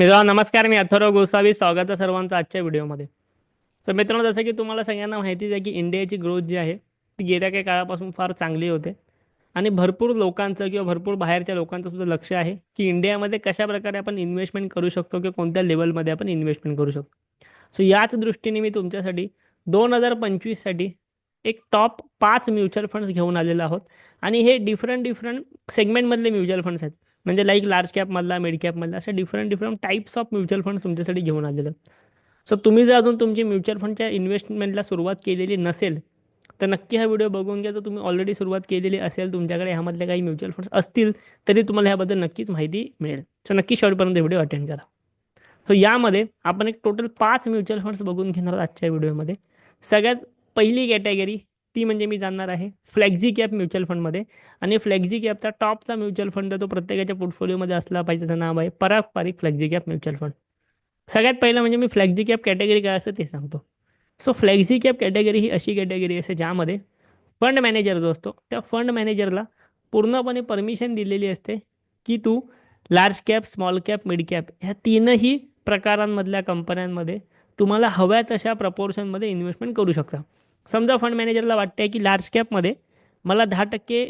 मित्रांनो नमस्कार मी अथर्व गोसावी. स्वागत आहे सर्वांचं आजच्या व्हिडिओमध्ये. सो मित्रांनो जसं की तुम्हाला सगळ्यांना माहितीच आहे की इंडियाची ग्रोथ जी आहे ती गेल्या काही काळापासून फार चांगली होते. आणि भरपूर लोकांचं किंवा भरपूर बाहेरच्या लोकांचं सुद्धा लक्ष आहे की इंडियामध्ये कशा प्रकारे आपण इन्व्हेस्टमेंट करू शकतो किंवा कोणत्या लेवलमध्ये आपण इन्व्हेस्टमेंट करू शकतो. सो याच दृष्टीने मी तुमच्यासाठी दोन हजार पंचवीससाठी एक टॉप पाच म्युच्युअल फंड्स घेऊन आलेलो आहोत. आणि हे डिफरंट डिफरंट सेगमेंटमधले म्युच्युअल फंड्स आहेत. म्हणजे लाईक लार्ज कॅपमधला मिड कॅपमधला अशा different different types of mutual fund तुमच्यासाठी घेऊन आलेले. सो तुम्ही जर अजून तुमची म्युच्युअल फंडच्या इन्व्हेस्टमेंटला सुरुवात केलेली नसेल तर नक्की हा व्हिडिओ बघून घ्या. जर तुम्ही ऑलरेडी सुरुवात केलेली असेल तुमच्याकडे ह्यामधले काही म्युच्युअल फंड्स असतील तरी तुम्हाला ह्याबद्दल नक्कीच माहिती मिळेल. सो नक्की शेवटपर्यंत व्हिडिओ अटेंड करा. सो यामध्ये आपण एक टोटल पाच म्युच्युअल फंड्स बघून घेणार आहोत आजच्या व्हिडिओमध्ये सगळ्यात पहिली कॅटेगरी ती म्हणजे मी जाणणार आहे. फ्लॅक्झी कॅप म्युच्युअल फंडमध्ये आणि फ्लॅक्झी कॅपचा टॉपचा म्युच्युअल फंड तो प्रत्येकाच्या पोर्टफोलिओमध्ये असला पाहिजे त्याचं नाव आहे Parag Parikh flexi cap mutual fund सगळ्यात पहिलं म्हणजे मी फ्लॅक्झी कॅप कॅटेगरी काय असतं ते सांगतो. सो फ्लॅक्झी कॅप कॅटेगरी ही अशी कॅटेगरी असते ज्यामध्ये फंड मॅनेजर जो असतो त्या फंड मॅनेजरला पूर्णपणे परमिशन दिलेली असते की तू large cap small cap mid cap ह्या तीनही प्रकारांमधल्या कंपन्यांमध्ये तुम्हाला हव्या तशा प्रपोर्शनमध्ये इन्व्हेस्टमेंट करू शकता. समजा फंड मॅनेजरला वाटते की लार्ज कॅपमध्ये मला दहा टक्के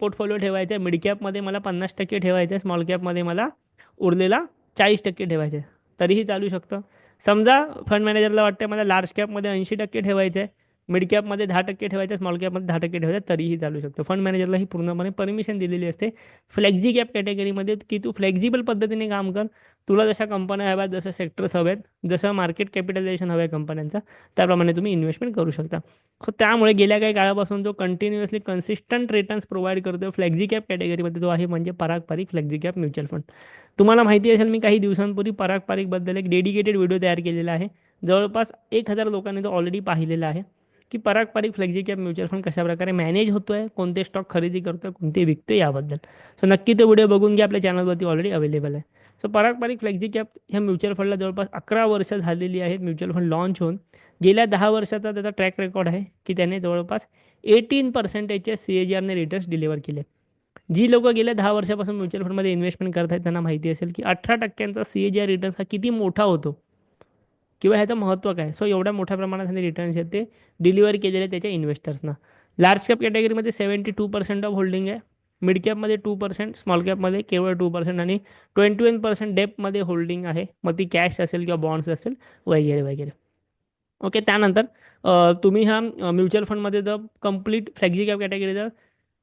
पोर्टफोलिओ ठेवायचा आहे मिड कॅपमध्ये मला पन्नास टक्के ठेवायचं आहे स्मॉल कॅपमध्ये मला उरलेला चाळीस टक्के ठेवायचं आहे तरीही चालू शकतं. समजा फंड मॅनेजरला वाटतं मला लार्ज कॅपमध्ये ऐंशी टक्के ठेवायचं आहे मिड कॅपमध्ये दहा टक्के ठेवायचं स्मॉल कॅपमध्ये दहा टक्के ठेवायचं तरीही चालू शकतं. फंड मॅनेजरला ही पूर्णपणे परमिशन दिलेली असते. फ्लेक्झी कॅप कॅटेगरीमध्ये की तू फ्लेक्झिबल पद्धतीने काम कर तुला जशा कंपन्या हव्यात जसं सेक्टर्स हवेत जसं मार्केट कॅपिटलायझेशन हवं आहे कंपन्यांचं त्याप्रमाणे तुम्ही इन्व्हेस्टमेंट करू शकता. सो त्यामुळे गेल्या काही काळापासून जो कंटिन्युअसली कन्सिस्टंट रिटर्न्स प्रोव्हाइड करतो फ्लेक्झी कॅप कॅटेगरीमध्ये तो आहे म्हणजे Parag Parikh flexi cap mutual fund. तुम्हाला माहिती असेल मी काही दिवसांपूर्वी पराग पारिकबद्दल एक डेडिकेटेड व्हिडिओ तयार केलेला आहे. जवळपास एक हजार लोकांनी तो ऑलरेडी पाहिलेला आहे. की पारंपरिक फ्लेक्झी कॅप म्युच्युअल फंड कशाप्रकारे मॅनेज होतो आहे कोणते स्टॉक खरेदी करतो आहे कोणते विकतो याबद्दल. सो नक्की तो व्हिडिओ बघून घ्या आपल्या चॅनलवरती ऑलरेडी अवेलेबल आहे. सो पारंपरिक फ्लेक्झी कॅप ह्या म्युच्युअल फंडला जवळपास अकरा वर्ष झालेली आहेत म्युच्युअल फंड लॉन्च होऊन. गेल्या दहा वर्षाचा त्याचा ट्रॅक रेकॉर्ड आहे की त्याने जवळपास एटीन पर्सेंटेजच्या सी ए जी आरने रिटर्न्स डिलिव्हर केले जी लोक गेल्या दहा वर्षापासून म्युच्युअल फंडमध्ये इन्व्हेस्टमेंट करत आहेत त्यांना माहिती असेल की अठरा टक्क्यांचा C A G R returns हा किती मोठा होतो. किंवा ह्याचं महत्त्व काय? सो एवढ्या मोठ्या प्रमाणात ह्याने रिटर्न्स आहेत ते डिलिव्हर केलेले त्याच्या इन्व्हेस्टर्सना लार्ज कॅप कॅटेगरीमध्ये seventy two percent of holding आहे. मिड कॅपमध्ये टू पर्सेंट स्मॉल कॅपमध्ये केवळ टू पर्सेंट आणि ट्वेंटी वन पर्सेंट डेपमध्ये होल्डिंग आहे. मग ती कॅश असेल किंवा बॉन्ड्स असेल वगैरे वगैरे. ओके त्यानंतर तुम्ही हा म्युच्युअल फंडमध्ये जर कंप्लीट फ्लॅक्झी कॅप कॅटेगरी जर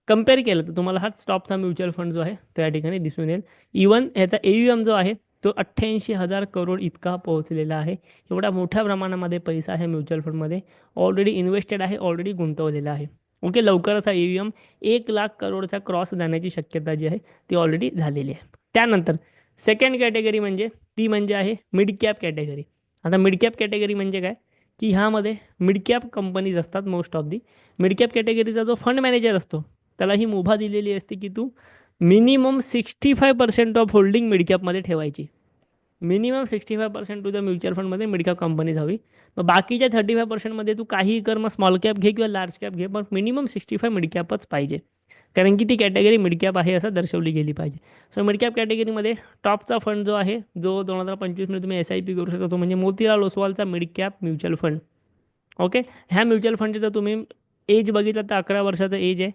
कंपेअर केलं तर तुम्हाला हा स्टॉपचा म्युच्युअल फंड जो आहे त्या ठिकाणी दिसून येईल. इवन ह्याचा ए एम जो आहे तो अठ्ठ्याऐंशी हजार करोड इतका पोहोचलेला आहे. एवढा मोठ्या प्रमाणामध्ये पैसा आहे म्युच्युअल फंडमध्ये. ऑलरेडी इन्व्हेस्टेड आहे ऑलरेडी गुंतवलेला आहे. ओके लवकरच हा ई एम एक लाख करोडचा क्रॉस जाण्याची शक्यता जी आहे ती ऑलरेडी झालेली आहे. त्यानंतर सेकंड कॅटेगरी म्हणजे ती म्हणजे आहे मिड कॅप कॅटेगरी आता मिड कॅप कॅटेगरी म्हणजे काय? की ह्यामध्ये मिड कॅप कंपनीज असतात most of the mid cap कॅटेगरीचा जो फंड मॅनेजर असतो त्याला ही मुभा दिलेली असते की तू minimum sixty five percent of holding मिडकॅपमध्ये ठेवायची. मिनिमम सिक्स्टी फाय पर्सेंट तुझ्या म्युच्युअल फंडमध्ये मिडकॅप कंपनीज हवी. मग बाकीच्या थर्टी फाय पर्सेंटमध्ये तू काही कर मग स्मॉल कॅप घे किंवा लार्ज कॅप घे पण मिनिमम सिक्स्टी फाय मिडकॅपच पाहिजे. कारण की ती कॅटेगरी मिडकॅप आहे असं दर्शवली गेली पाहिजे. सो मिडकॅप कॅटेगरीमध्ये टॉपचा फंड जो आहे जो दोन हजार पंचवीसमध्ये तुम्ही एस आय पी करू शकता तो म्हणजे मोतीलाल ओसवालचा मिडकॅप म्युच्युअल फंड. ओके ह्या म्युच्युअल फंडचे जर तुम्ही एज बघितलं तर अकरा वर्षाचं एज आहे.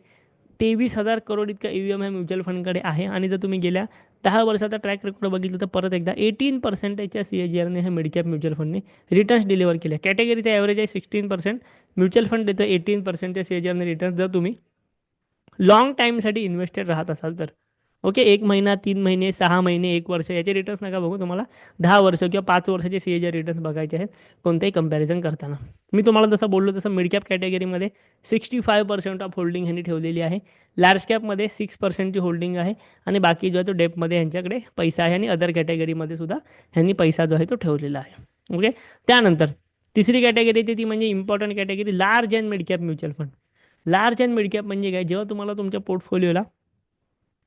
तेवीस हजार करोड इतका ई व्ही एम ह्या म्युच्युअल फंडकडे आहे. आणि जर तुम्ही गेल्या दहा वर्षाचा ट्रॅक रेकॉर्ड बघितलं तर परत एकदा एटीन पर्सेंटेजच्या सी ए जी आरने ह्या मिडकॅप म्युच्युअल फंडने रिटर्न्स डिलिव्हर केल्या. कॅटेगरीचा ॲव्हरेज आहे सिक्स्टीन पर्सेंट म्युच्युअल फंड देतं एटीन पर्सेंटच्या सी ए जी आरने रिटर्न्स जर तुम्ही लाँग टाईमसाठी इन्व्हेस्टेड राहत असाल तर ओके एक महिना तीन महिने सहा महिने एक वर्ष याचे रिटर्न्स नका बघू तुम्हाला. दहा वर्ष किंवा पाच वर्षाचे सी एचे रिटर्न्स बघायचे आहेत कोणतेही कंपॅरिझन करताना. मी तुम्हाला जसं बोललो तसं मिड कॅप कॅटेगरीमध्ये sixty five percent of holding ह्यांनी ठेवलेली आहे. लार्ज कॅपमध्ये सिक्स पर्सेंटची होल्डिंग आहे आणि बाकी जो आहे तो डेपमध्ये ह्यांच्याकडे पैसा आहे आणि अदर कॅटेगरीमध्ये सुद्धा ह्यांनी पैसा जो आहे तो ठेवलेला आहे. ओके? त्यानंतर तिसरी कॅटेगरी येते ती म्हणजे important category large and mid cap mutual fund large and mid cap म्हणजे काय? जेव्हा तुम्हाला तुमच्या पोर्टफोलिओला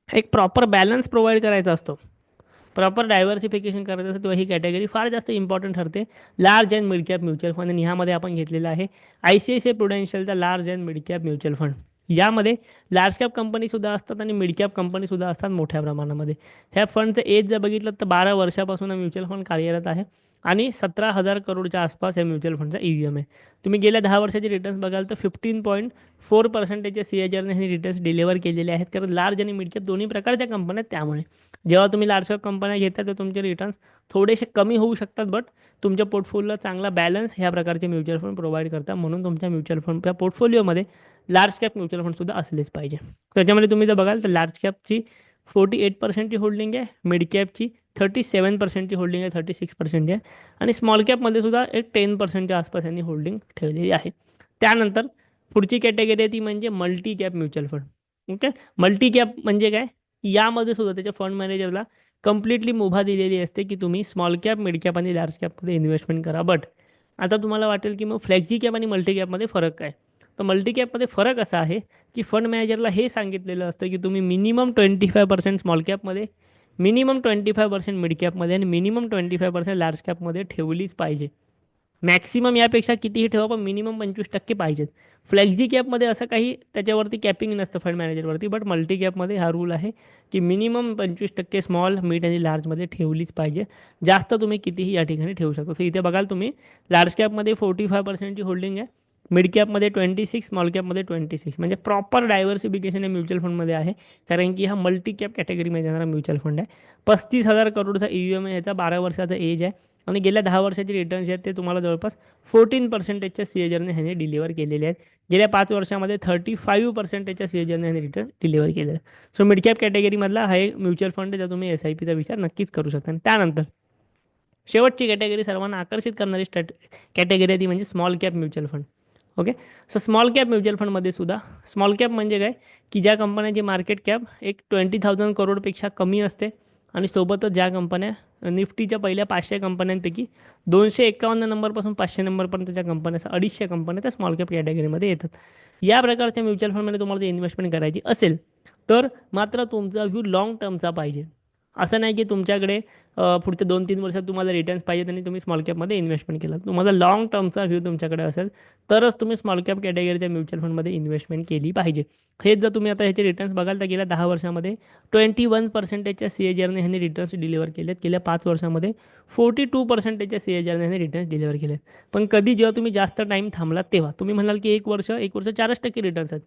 एक प्रॉपर बॅलन्स प्रोव्हाइड करायचा असतो. प्रॉपर डायव्हर्सिफिकेशन करायचं असतं तेव्हा ही कॅटेगरी फार जास्त इम्पॉर्टंट ठरते. Large and mid cap mutual fund आणि ह्यामध्ये आपण घेतलेला आहे I C I C I प्रुडेन्शियलचा large and mid cap mutual fund यामध्ये लार्ज कॅप कंपनीसुद्धा असतात आणि मिड कॅप कंपनीसुद्धा असतात मोठ्या प्रमाणामध्ये. ह्या फंडचं एज जर बघितलं तर बारा वर्षापासून हा म्युच्युअल फंड कार्यरत आहे. आणि सतरा हजार करोडच्या आसपास या म्युच्युअल फंडचा ई एम आहे. तुम्ही गेल्या दहा वर्षाचे रिटर्न्स बघाल तर फिफ्टीन पॉईंट फोर पर्सेंटेजच्या सी एच आरने हे रिटर्न्स डिलिव्हर केलेले आहेत. कारण लार्ज आणि मिडकॅप दोन्ही प्रकारच्या कंपन्या आहेत त्यामुळे. जेव्हा तुम्ही लार्ज कॅप कंपन्या घेता तर तुमचे रिटर्न्स थोडेसे कमी होऊ शकतात बट तुमच्या पोर्टफोलिओला चांगला बॅलन्स ह्या प्रकारचे म्युच्युअल फंड प्रोव्हाइड करतात. म्हणून तुमच्या म्युच्युअल फंडच्या पोर्टफोलिओमध्ये लार्ज कॅप म्युच्युअल फंडसुद्धा असलेच पाहिजे. त्याच्यामध्ये तुम्ही जर बघाल तर लार्ज कॅपची फोर्टी एट पर्सेंटची होल्डिंग आहे मिड कॅपची थर्टी सेवन पर्सेंटची होल्डिंग आहे थर्टी सिक्स पर्सेंट आहे. आणि स्मॉल कॅपमध्ये सुद्धा एक टेन पर्सेंटच्या आसपास यांनी होल्डिंग ठेवलेली आहे. त्यानंतर पुढची कॅटेगरी आहे ती म्हणजे multi cap mutual fund okay multi cap म्हणजे काय? यामध्ये सुद्धा त्याच्या फंड मॅनेजरला कम्प्लिटली मुभा दिलेली असते की तुम्ही स्मॉल कॅप मिड कॅप आणि लार्ज कॅपमध्ये इन्व्हेस्टमेंट करा. बट आता तुम्हाला वाटेल की मग फ्लेक्झी कॅप आणि मल्टी कॅपमध्ये फरक काय? तर मल्टी कॅपमध्ये फरक असा आहे की फंड मॅनेजरला हे सांगितलेलं असतं की तुम्ही minimum twenty five percent small कॅपमध्ये minimum twenty five percent mid कॅपमध्ये आणि minimum twenty five percent large कॅपमध्ये ठेवलीच पाहिजे. मॅक्सिमम यापेक्षा कितीही ठेवा पण मिनिमम पंचवीस टक्के पाहिजेत. फ्लेक्झी कॅपमध्ये असं काही त्याच्यावरती कॅपिंग नसतं फंड मॅनेजरवरती बट मल्टी कॅपमध्ये हा रूल आहे की मिनिमम पंचवीस टक्के स्मॉल मिड आणि लार्जमध्ये ठेवलीच पाहिजे. जास्त तुम्ही कितीही या ठिकाणी ठेवू शकता. सो इथे बघाल तुम्ही लार्ज कॅपमध्ये फोर्टी फाय पर्सेंटची होल्डिंग आहे. मिड कॅपमध्ये ट्वेंटी सिक्स स्मॉल कॅपमध्ये ट्वेंटी सिक्स. म्हणजे प्रॉपर डायव्हर्सिफिकेशन या म्युच्युअल फंडमध्ये आहे. कारण की हा मल्टी कॅप कॅटेगरीमध्ये येणारा म्युच्युअल फंड आहे. पस्तीस हजार करोडचा ई एम आय याचा बारा वर्षाचा एज आहे. आणि गेल्या दहा वर्षाचे रिटर्न्स आहेत ते तुम्हाला जवळपास फोर्टीन पर्सेंटेजच्या सीएजरने ह्याने डिलिव्हर केलेले आहेत. गेल्या पाच वर्षामध्ये थर्टी फाईव्ह पर्सेंटेजच्या सीएजरने ह्याने रिटर्न डिलिव्हर केलेलं आहे. सो मिड कॅप कॅटेगरीमधला हा एक म्युच्युअल फंड आहे ज्या तुम्ही एस आय पीचा विचार नक्कीच करू शकता. आणि त्यानंतर शेवटची कॅटेगरी सर्वांना आकर्षित करणारी स्टॅट कॅटेगरी आहे ती म्हणजे small cap mutual fund. Okay? So small cap mutual फंडमध्ये सुद्धा. स्मॉल कॅप म्हणजे काय? की ज्या कंपन्यांची मार्केट कॅप एक ट्वेंटी थाउजंड करोडपेक्षा कमी असते. आणि सोबतच ज्या कंपन्या निफ्टीच्या पहिल्या पाचशे कंपन्यांपैकी दोनशे एकावन्न नंबरपासून पाचशे नंबरपर्यंतच्या कंपन्या अडीचशे कंपन्या त्या स्मॉल कॅप कॅटेगरीमध्ये येतात. या प्रकारच्या म्युच्युअल फंडमध्ये तुम्हाला जर इन्व्हेस्टमेंट करायची असेल तर मात्र तुमचा व्ह्यू लाँग टर्मचा पाहिजे. असं नाही की तुमच्याकडे पुढच्या दोन तीन वर्षात तुम्हाला रिटर्न्स पाहिजेत आणि तुम्ही स्मॉल कॅपमध्ये इन्व्हेस्टमेंट केला तुम्हाला लाँग टर्मचा व्ह्यू तुमच्याकडे असेल तरच तुम्ही स्मॉल कॅप कॅटेगरीच्या म्युच्युअल फंडमध्ये इन्व्हेस्टमेंट केली पाहिजे. हेच जर तुम्ही आता ह्याचे रिटर्न्स बघाल तर गेल्या दहा वर्षामध्ये ट्वेंटी वन पर्सेंटेजच्या सी एच आरने ह्यांनी रिटर्न्स डिलिव्हर केलेत. गेल्या पाच वर्षामध्ये फोर्टी टू पर्सेंटेजच्या सी एच आरने ह्यांनी रिटर्न्स डिलिव्हर केलेत. पण कधी जेव्हा तुम्ही जास्त टाईम थांबलात तेव्हा तुम्ही म्हणाल की एक वर्ष एक वर्ष चारच टक्के रिटर्न्स आहेत.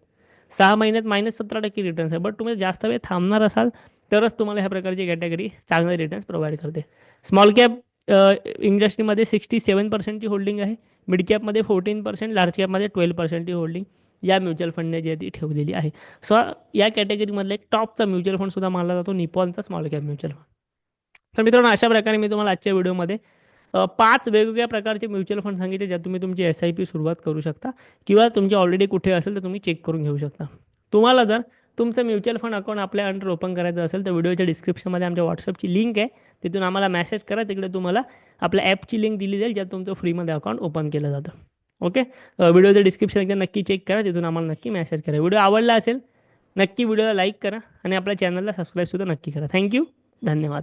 सहा महिन्यात मायनस सतरा टक्के रिटर्न्स आहे बट तुम्ही जास्त वेळ थांबणार असाल तरच तुम्हाला ह्या प्रकारची कॅटेगरी चांगले रिटर्न्स प्रोव्हाइड करते. स्मॉल कॅप इंडस्ट्रीमध्ये सिक्स्टी सेवन पर्सेंटची होल्डिंग आहे. मिड कॅपमध्ये फोर्टीन पर्सेंट लार्ज कॅपमध्ये ट्वेल्व पर्सेंटची होल्डिंग या म्युच्युअल फंडने जी आहे ती ठेवलेली आहे. सो या कॅटेगरीमधला एक टॉपचा म्युच्युअल फंडसुद्धा मानला जातो निपॉनचा स्मॉल कॅप म्युच्युअल फंड तर मित्रांनो अशा प्रकारे मी तुम्हाला आजच्या व्हिडिओमध्ये पाच वेगवेगळ्या प्रकारचे म्युच्युअल फंड सांगितले ज्यात तुम्ही तुमची एस आय पी सुरुवात करू शकता किंवा तुमची ऑलरेडी कुठे असेल तर तुम्ही चेक करून घेऊ शकता. तुम्हाला जर तुमचं म्युच्युअल फंड अकाउंट आपल्या अंडर ओपन करायचं असेल तर व्हिडिओच्या डिस्क्रिप्शनमध्ये आमच्या व्हॉट्सअपची लिंक आहे. तिथून आम्हाला मेसेज करा तिकडे तुम्हाला आपल्या ॲपची लिंक दिली जाईल ज्यात तुमचं फ्रीमध्ये अकाउंट ओपन केलं जातं. ओके? व्हिडिओचं डिस्क्रिप्शन एकदा नक्की चेक करा तिथून आम्हाला नक्की मेसेज करा. व्हिडिओ आवडला असेल नक्की व्हिडिओला लाईक करा आणि आपल्या चॅनलला सबस्क्राईबसुद्धा नक्की करा. थँक्यू धन्यवाद.